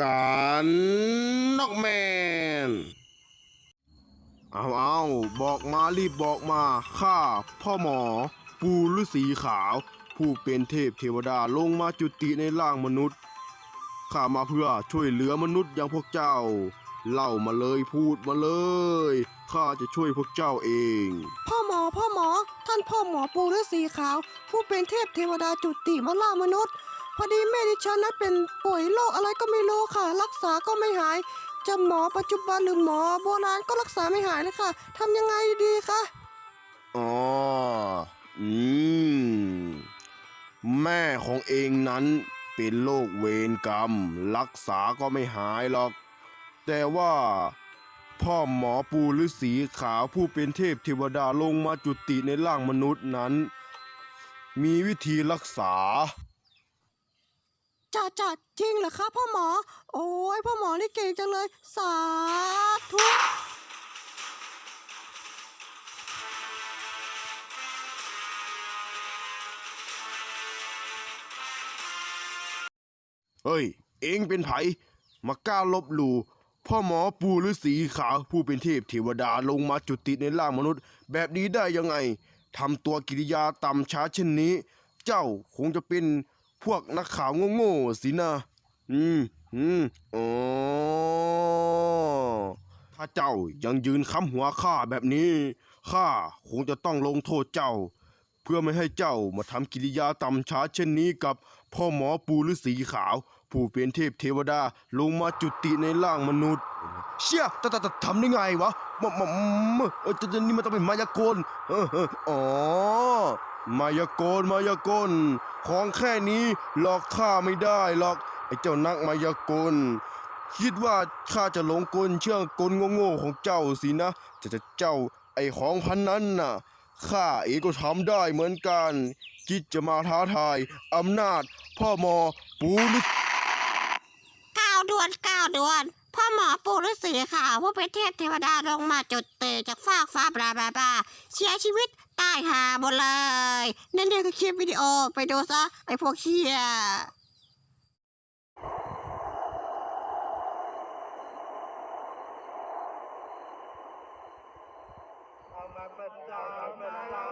การนกแมน เอาเอาบอกมารีบบอกมา ข้าพ่อหมอ ปูฤาษีขาว ผู้เป็นเทพเทวดาลงมาจุติในร่างมนุษย์ ข้ามาเพื่อช่วยเหลือมนุษย์อย่างพวกเจ้า เล่ามาเลยพูดมาเลย ข้าจะช่วยพวกเจ้าเอง พ่อหมอพ่อหมอ ท่านพ่อหมอปูฤาษีขาว ผู้เป็นเทพเทวดาจุติมาล่ามนุษย์ พอดีแม่ดิฉันนั้นเป็นป่วยโรคอะไรก็ไม่รู้ค่ะ รักษาก็ไม่หายจะหมอปัจจุบันหรือหมอโบราณก็รักษาไม่หายเลยค่ะทำยังไงดีคะอ๋ออืมแม่ของเองนั้นเป็นโรคเวรกรรม รักษาก็ไม่หายหรอก แต่ว่าพ่อหมอปูฤาษีขาวผู้เป็นเทพเทวดาลงมาจุติในร่างมนุษย์นั้น มีวิธีรักษา จ่าจ่าจริงเหรอคะพ่อหมอ โอ้ยพ่อหมอนี่เก่งจังเลย สาธุเฮ้ย เองเป็นไผมากล้าลบหลู่พ่อหมอปูฤาษีขาวผู้เป็นเทพเทวดาลงมาจุติในร่างมนุษย์ แบบนี้ได้ยังไงทำตัวกิริยาต่ำช้าเช่นนี้ เจ้าคงจะเป็น พวกนักข่าวโง่ๆสินะ อืมอืมอ๋อถ้าเจ้ายังยืนค้ำหัวข้าแบบนี้ข้าคงจะต้องลงโทษเจ้า เพื่อไม่ให้เจ้ามาทำกิริยาต่ำช้าเช่นนี้กับพ่อหมอปูฤาษีขาว ผู้เป็นเทพเทวดาลงมาจุติในร่างมนุษย์ เชี่ยแต่แต่แต่ทำได้ไงวะมมมเออจะจะนี่มันต้องเป็นมายากลเอออ๋อ มายากลมายากล ของแค่นี้หลอกข้าไม่ได้หรอกไอ้เจ้านักมายากล คิดว่าข้าจะหลงกลเชื่อกลโง่ๆของเจ้าสินะจะจะเจ้าไอ้ของพันนั้นน่ะข้าเองก็ทำได้เหมือนกันคิดจะมาท้าทายอำนาจพ่อหมอปูฤาษีก้าว ด่วนก้าวด่วนพ่อหมอปู่ฤาษีขาวผู้เป็นเทพเทวดาลงมาจุดเตะจากฟากฟ้าบลาบลาบลาเสียชีวิตตายหาหมดเลย นั่นเองคือคลิปวิดีโอไปดูซะ ไอพวกเชีย Take you just like the way I went